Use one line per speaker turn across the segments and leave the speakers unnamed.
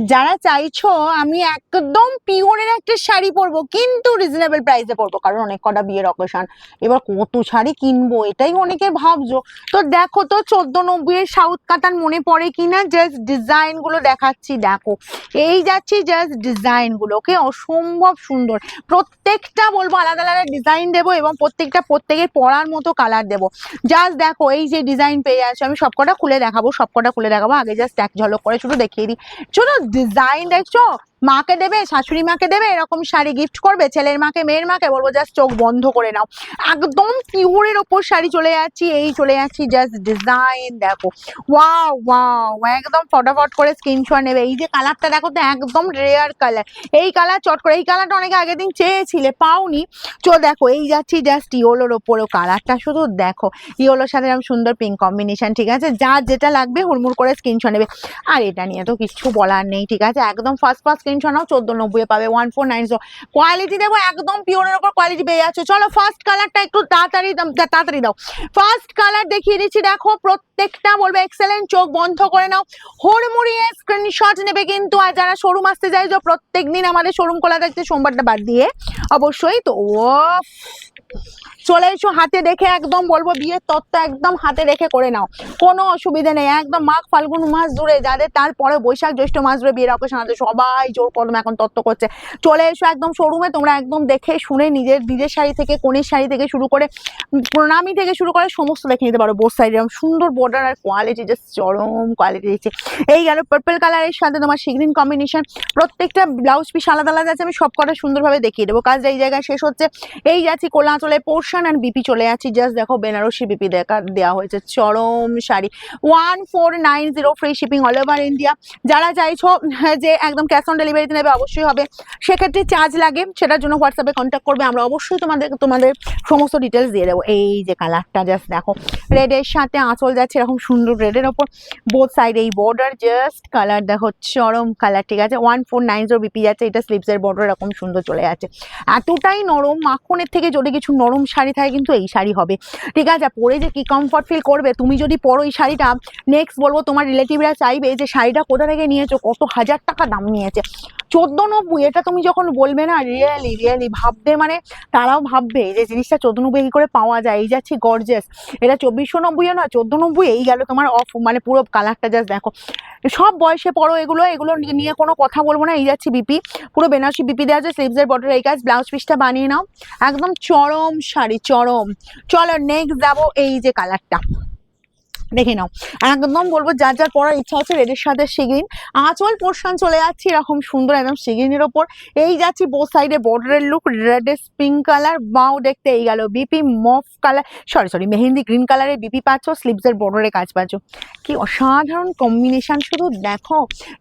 যারা চাইছো, আমি একদম পিওরের একটা শাড়ি পরবো, কিন্তু রিজনেবল প্রাইসে পরবো, কারণ অনেক কটা বিয়ের অকেশন এবার কত শাড়ি কিনবো, এটাই অনেকে ভাবছ। তো দেখো তো, চোদ্দ নব্বইয়ের সাউথ কাতান মনে পড়ে কিনা? জাস্ট ডিজাইনগুলো দেখাচ্ছি, দেখো। এই যাচ্ছি জাস্ট ডিজাইনগুলো ওকে অসম্ভব সুন্দর। প্রত্যেকটা বলব আলাদা আলাদা ডিজাইন দেবো এবং প্রত্যেকটা, প্রত্যেকের পরার মতো কালার দেবো। জাস্ট দেখো, এই যে ডিজাইন পেয়ে যাচ্ছ আমি সবকটা খুলে দেখাবো, সবকটা খুলে দেখাবো। আগে জাস্ট এক ঝলক করে শুধু দেখিয়ে দিই। শোনো ডিজাইন দেখছ? মাকে দেবে, শাশুড়ি মাকে দেবে, এরকম শাড়ি গিফট করবে, ছেলের মাকে, মেয়ের মাকে, বলব জাস্ট চোখ বন্ধ করে নাও। একদম পিওরের ওপর শাড়ি চলে যাচ্ছি, এই চলে যাচ্ছি জাস্ট ডিজাইন দেখো। ওয়াও ওয়াও একদম ফটাফট করে স্ক্রিনশট নেবে। এই যে কালারটা দেখো তো, একদম রেয়ার কালার এই কালার চট করে, এই কালারটা অনেকে আগের দিন চেয়েছিলে, পাওনি। চো দেখো, এই যাচ্ছি জাস্ট ইয়োলোর ওপরও কালারটা শুধু দেখো, ইয়োলোর সাথে এরকম সুন্দর পিঙ্ক কম্বিনেশন ঠিক আছে? যা যেটা লাগবে হুড়মুড় করে স্ক্রিনশট নেবে। আর এটা নিয়ে তো কিছু বলার নেই, ঠিক আছে? একদম ফার্স্ট ফার্স্ট স্ক্রিনশট নাও চোদ্দ নব্বই পাবে one four nine zero quality দেবো একদম পিওরের ওপর কোয়ালিটি পেয়ে যাচ্ছে। চলো ফার্স্ট কালারটা একটু তাড়াতাড়ি তাড়াতাড়ি দাও। ফার্স্ট কালার দেখিয়ে দিচ্ছি, দেখো প্রত্যেকটা বলবে এক্সেলেন্ট চোখ বন্ধ করে নাও। হুড়মুড়িয়ে স্ক্রিনশট নেবে কিন্তু, আর যারা শোরুম আসতে চাইছো প্রত্যেক দিন আমাদের শোরুম খোলা থাকছে, সোমবারটা বাদ দিয়ে। অবশ্যই তো ও চলে এসো, হাতে দেখে একদম বলব, বিয়ের তত্ত্ব একদম হাতে রেখে করে নাও। কোনো অসুবিধা নেই, একদম মাঘ ফাল্গুন মাস জুড়ে, যাদের তারপরে বৈশাখ জ্যৈষ্ঠ মাস জুড়ে বিয়ের অকেশন আছে, সবাই জোর কদম এখন তত্ত্ব করছে। চলে এসো একদম শোরুমে, তোমরা একদম দেখে শুনে নিজের নিজের শাড়ি থেকে, কনের শাড়ি থেকে শুরু করে, প্রণামী থেকে শুরু করে সমস্ত দেখে নিতে পারো বোস সাইড এরকম সুন্দর বর্ডার আর কোয়ালিটি জাস্ট চরম কোয়ালিটি দিচ্ছে। এই গেল পার্পল কালারের সাথে তোমার সিগ্রিন কম্বিনেশন প্রত্যেকটা ব্লাউজ পিস আলাদা আলাদা আছে, আমি সব কটা সুন্দরভাবে দেখিয়ে দেবো। কাজটা এই জায়গায় শেষ হচ্ছে। এই যাচ্ছি কোলা চলে পোর্শন অ্যান্ড বিপি চলে যাচ্ছি জাস্ট দেখো বেনারসি বিপি দেখা দেওয়া হয়েছে। চরম sari. One four nine zero free shipping all over India যারা চাইছো যে একদম ক্যাশ অন ডেলিভারিতে নেবে, অবশ্যই হবে। সেক্ষেত্রে চার্জ লাগে। সেটার জন্য হোয়াটসঅ্যাপে কন্ট্যাক্ট করবে। আমরা অবশ্যই তোমাদের তোমাদের সমস্ত ডিটেলস দিয়ে দেবো। এই যে কালারটা জাস্ট দেখো। রেডের সাথে আঁচল যাচ্ছে এরকম সুন্দর রেডের ওপর। বোথ সাইড এই বর্ডার জাস্ট কালার দেখো, চরম কালার ঠিক আছে? One four nine zero BP যাচ্ছে, এটা স্লিপসের বর্ডার এরকম সুন্দর চলে যাচ্ছে। এতটাই নরম, মাখনের থেকে যদি কিছু নরম শাড়ি থাকে, কিন্তু এই শাড়ি হবে। ঠিক আছে? পরে যে কি কমফর্ট ফিল করবে, তুমি যদি পরো এই শাড়িটা নেক্সট বলব তোমার রিলেটিভরা চাইবে যে শাড়িটা কোথা থেকে নিয়েছো, কত হাজার টাকা দাম নিয়েছে। চোদ্দ নব্বই এটা তুমি যখন বলবে না রিয়েলি রিয়েলি ভাববে মানে তারাও ভাববে যে জিনিসটা চোদ্দ নব্বই করে পাওয়া যায়, এই যাচ্ছি গর্জেস এটা চব্বিশশো নব্বইও না চোদ্দ নব্বই এই গেল তোমার অফ মানে পুরো কালারটা জাস্ট দেখো। সব বয়সে পড়ো এগুলো এগুলো নিয়ে কোনো কথা বলব না, এই যাচ্ছি বিপি পুরো বেনারসি বিপি দেওয়া আছে স্লিভসের বর্ডার এই কাজ ব্লাউজ পিসটা বানিয়ে নাও, একদম চরম শাড়ি, চরম। চলো নেক্সট যাব এই যে কালারটা দেখে নাও। একদম বলব, যার যার পড়ার ইচ্ছা হচ্ছে রেডের সাথে সিগ্রিন আঁচল পোর্শন চলে যাচ্ছে, এরকম সুন্দর একদম সিগ্রিনের ওপর। এই যাচ্ছি বোথ সাইডে বর্ডারের লুক রেডেস পিঙ্ক কালার বাও দেখতে এই গেল। BP mauve colour sorry sorry mehndi green কালারের বিপি পাচ্ছ স্লিভসের বর্ডারে কাজ পাচ্ছ। কি অসাধারণ কম্বিনেশন শুধু দেখো।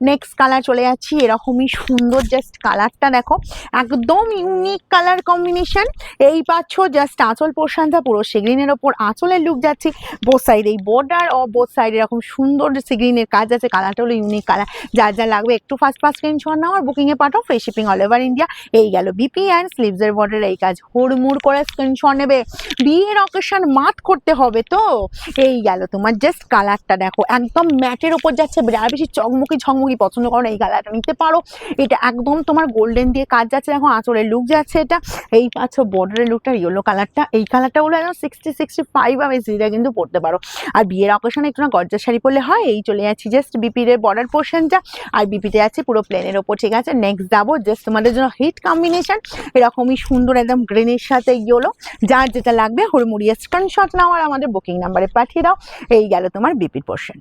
নেক্সট কালার চলে যাচ্ছি, এরকমই সুন্দর জাস্ট কালারটা দেখো। একদম ইউনিক কালার কম্বিনেশন এই পাচ্ছ জাস্ট আঁচল পোর্শনটা পুরো সিগ্রিনের ওপর। আঁচলের লুক যাচ্ছি বোথ সাইড এই বর্ডার ও বোথ সাইড এরকম সুন্দর সিগ্রিনের কাজ আছে কালারটা হলো ইউনিক কালার যার যা লাগবে একটু ফার্স্ট ফার্স্ট স্ক্রিনশট নাও আর বুকিংয়ে পাঠাও free shipping all over India এই গেল বিপি অ্যান্ড স্লিভসের বর্ডার এই কাজ, হুড়মুড় করে স্ক্রিন স্ক্রিনশট নেবে। বিয়ের অকেশন মাত করতে হবে তো। এই গেল তোমার জাস্ট কালারটা দেখো, একদম ম্যাটের ওপর যাচ্ছে আর বেশি চকমকি ঝকমকি পছন্দ করো এই কালারটা নিতে পারো। এটা একদম তোমার গোল্ডেন দিয়ে কাজ যাচ্ছে, দেখো আঁচলের লুক যাচ্ছে এটা। এই পাচ্ছ বর্ডারের লুকটা ইয়েলো কালারটা এই কালারটা হলো একদম সিক্সটি সিক্সটি ফাইভ আমি সিটা কিন্তু পড়তে পারো। আর বিয়ের অকেশনে একটু না গর্জার শাড়ি পরলে হয়। এই চলে যাচ্ছি জাস্ট বিপির বর্ডার পোর্শনটা আর বিপিতে আছে পুরো প্লেনের ওপর। ঠিক আছে? নেক্সট যাব। জাস্ট তোমাদের জন্য হিট কম্বিনেশন এরকমই সুন্দর একদম গ্রেনের সাথে গেলো যার যেটা লাগবে হুড়মুড়িয়ে স্ক্রিনশট নাও আর আমাদের বুকিং নাম্বারে পাঠিয়ে দাও। এই গেল তোমার বিপির পোর্শন